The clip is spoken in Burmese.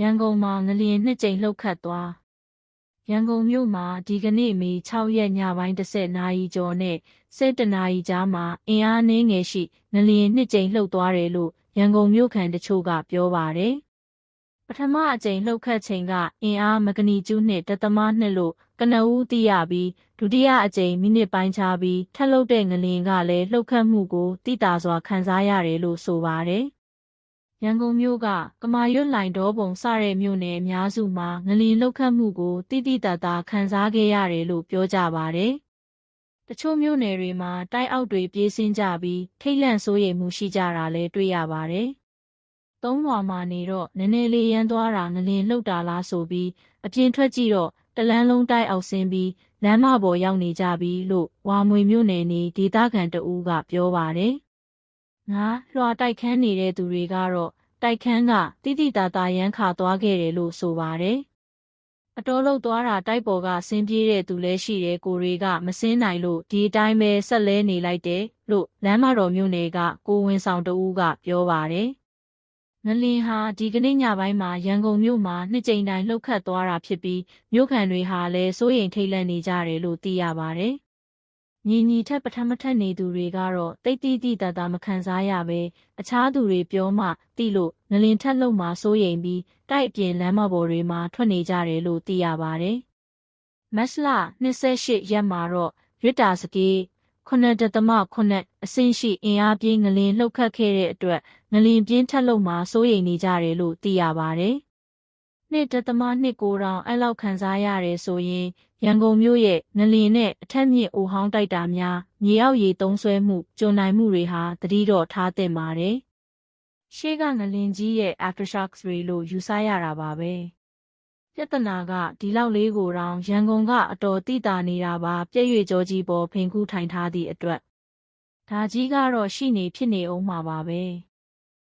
ရန်ကုန်မှာငလျင်နှစ်ကြိမ်လှုပ်ခတ်သွားရန်ကုန်မြို့မှာဒီကနေ့မေ6ရက်ညပိုင်း10နာရီကျော်နဲ့7နာရီကြားမှာအင်အားနည်းငယ်ရှိငလျင်နှစ်ကြိမ်လှုပ်သွားတယ်လို့ရန်ကုန်မြို့ခံတချို့ကပြောပါတယ်ပထမအကြိမ်လှုပ်ခတ်ချိန်ကအင်အားမဂနီကျူးနှစ်တသမနှစ်လို့ကနဦးသိရပြီးဒုတိယအကြိမ်မိနစ်ပိုင်းခြားပြီးထပ်လှုပ်တဲ့ငလျင်ကလည်းလှုပ်ခတ်မှုကိုတိတာစွာခံစားရတယ်လို့ဆိုပါတယ် ရန်ကုန်မြို့ကကမာရွတ်လိုင်တော်ပုံစတဲ့မြို့နယ်အများစုမှာငလျင်လှုပ်ခတ်မှုကိုတိတိတတ်တာခံစားခဲ့ရတယ်လို့ပြောကြပါတယ်။တချို့မြို့နယ်တွေမှာတိုက်အောက်တွေပြေးဆင်းကြပြီးထိတ်လန့်စိုးရိမ်မှုရှိကြတာလည်းတွေ့ရပါတယ်။သုံးရွာမှာနေတော့နည်းနည်းလေးရမ်းသွားတာငလျင်လှုပ်တာလားဆိုပြီးအပြင်ထွက်ကြည့်တော့တလန်းလုံးတိုက်အောက်ဆင်းပြီးလမ်းမပေါ်ရောက်နေကြပြီလို့ဝါမွေမြို့နယ်နေဒေသခံတဦးကပြောပါတယ်။ငါလွှာတိုက်ခန်းနေတဲ့သူတွေကတော့ တိုက်ခန်းကတိတိတသာရန်ခါသွားခဲ့တယ်လို့ဆိုပါတယ်။အတော်လုံးသွားတာတိုက်ပေါ်ကဆင်းပြေးတဲ့သူလည်းရှိတယ်ကိုတွေကမစင်းနိုင်လို့ဒီအတိုင်းပဲဆက်လဲနေလိုက်တယ်လို့လမ်းမတော်မြို့နယ်ကကိုဝင်ဆောင်တဦးကပြောပါတယ်။ငလင်ဟာဒီကနေ့ညပိုင်းမှာရန်ကုန်မြို့မှာနှစ်ကြိမ်တိုင်လှုပ်ခတ်သွားတာဖြစ်ပြီးမြို့ခံတွေဟာလည်းစိုးရိမ်ထိတ်လန့်နေကြတယ်လို့သိရပါတယ်။ ညီညီထက်ပထမထက်နေသူတွေကတော့တိတ်တိတိတတ်တာမခံစားရပဲအခြားသူတွေပြောမှတိလို့ငလင်ထက်လုံမှာစိုးရိမ်ပြီးတိုက်အပြင်လမ်းမပေါ်တွေမှာထွက်နေကြတယ်လို့သိရပါတယ်။မက်စလာ28ရက်မှာတော့ရစ်တာစကေး9.8အဆင့်ရှိအင်အားပြင်းငလင်လှုပ်ခတ်ခဲ့တဲ့အတွက်ငလင်ပြင်းထက်လုံမှာစိုးရိမ်နေကြတယ်လို့သိရပါတယ်။ နှစ်တသမနှစ်ကိုတောင်အဲ့လောက်ခံစားရတယ်ဆိုရင်ရန်ကုန်မြို့ရဲ့ငလျင်နဲ့အထက်မြင့်အိုဟောင်းတိုက်တာများမြေအောက်ရေသုံးဆွဲမှုကြုံနိုင်မှုတွေဟာတတိတော့ထားသင့်ပါတယ်။ရှေးကငလင်ကြီးရဲ့ aftershocks တွေလို့ယူဆရတာပါပဲ။ပြဿနာကဒီလောက်လေးကိုတောင်ရန်ကုန်ကအတော်တိတာနေတာပါပြည့်ရွေကြောကြီးပေါ်ဖိန်ကူးထိုင်ထားသည့်အတွက်ဒါကြီးကတော့ရှိနေဖြစ်နေအောင်မှာပါပဲ။